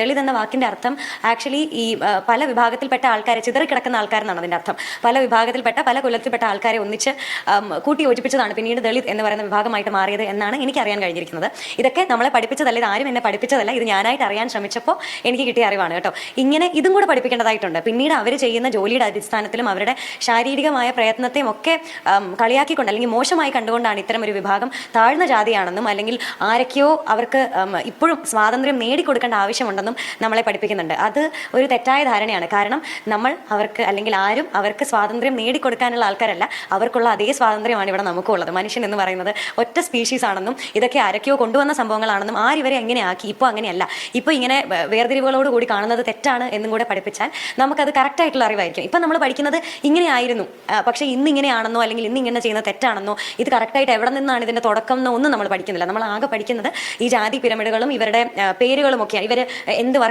ദളിത് എന്ന വാക്കിന്റെ അർത്ഥം ആക്ച്വലി ഈ പല വിഭാഗത്തിൽപ്പെട്ട ആൾക്കാരെ ചിതറിക്കിടക്കുന്ന ആൾക്കാരെന്നാണ് അതിന്റെ അർത്ഥം. പല വിഭാഗത്തിൽപ്പെട്ട പല കുലത്തിൽപ്പെട്ട ആൾക്കാരെ ഒന്നിച്ച് കൂട്ടി യോജിപ്പിച്ചതാണ് പിന്നീട് ദളിത് എന്ന് പറയുന്ന വിഭാഗമായിട്ട് മാറിയത് എന്നാണ് എനിക്ക് അറിയാൻ കഴിഞ്ഞിരിക്കുന്നത്. ഇതൊക്കെ നമ്മളെ പഠിപ്പിച്ചതല്ല ഇത് ആരും എന്നെ പഠിപ്പിച്ചതല്ല ഇത് ഞാനായിട്ട് അറിയാൻ ശ്രമിച്ചപ്പോൾ എനിക്ക് കിട്ടിയ അറിവാണ് കേട്ടോ. ഇങ്ങനെ ഇതും കൂടെ പഠിപ്പിക്കേണ്ടതായിട്ടുണ്ട്. പിന്നീട് അവർ ചെയ്യുന്ന ജോലിയുടെ അടിസ്ഥാനത്തിലും അവരുടെ ശാരീരികമായ പ്രയത്നത്തെയും ഒക്കെ കളിയാക്കിക്കൊണ്ട് അല്ലെങ്കിൽ മോശമായി കണ്ടുകൊണ്ടാണ് ഇത്തരം ഒരു വിഭാഗം താഴ്ന്ന ജാതിയാണെന്നും അല്ലെങ്കിൽ ആരൊക്കെയോ അവർക്ക് ഇപ്പോഴും സ്വാതന്ത്ര്യം നേടിക്കൊടുക്കേണ്ട ആവശ്യമുണ്ടെന്നും നമ്മളെ പഠിപ്പിക്കുന്നുണ്ട്. അത് ഒരു തെറ്റായ ധാരണയാണ്. കാരണം നമ്മൾ അവർക്ക് അല്ലെങ്കിൽ ആരും അവർക്ക് സ്വാതന്ത്ര്യം നേടിക്കൊടുക്കാനുള്ള ആൾക്കാരല്ല. അവർക്കുള്ള അതേ സ്വാതന്ത്ര്യമാണ് ഇവിടെ നമുക്കുള്ളത്. മനുഷ്യൻ എന്ന് പറയുന്നത് ഒറ്റ സ്പീഷീസ് ആണെന്നും ഇതൊക്കെ ആരൊക്കെയോ കൊണ്ടുവന്ന സംഭവങ്ങളാണെന്നും ആരിവരെ എങ്ങനെ ആക്കി? ഇപ്പോൾ അങ്ങനെയല്ല. ഇപ്പോൾ ഇങ്ങനെ വേർതിരിവുകളോട് കൂടി കാണുന്നത് തെറ്റാണ് എന്നും കൂടെ പഠിപ്പിച്ചാൽ നമുക്കത് കറക്റ്റായിട്ടുള്ള അറിവായിരിക്കും. ഇപ്പം നമ്മൾ പഠിക്കുന്നത് ഇങ്ങനെയായിരുന്നു പക്ഷേ ഇന്ന് ഇങ്ങനെയാണെന്നോ അല്ലെങ്കിൽ ഇന്ന് ഇങ്ങനെ ചെയ്യുന്ന തെറ്റാണെന്നോ ഇത് കറക്റ്റായിട്ട് എവിടെ നിന്നാണ് ഇതിന്റെ തുടക്കം എന്നോ ഒന്നും നമ്മൾ പഠിക്കുന്നില്ല. നമ്മൾ ആകെ പഠിക്കുന്നത് ഈ ജാതി പിരമിഡുകളും ഇവരുടെ പേരുകളും ഒക്കെയാണ് ഇവർ எந்த ஒர்க்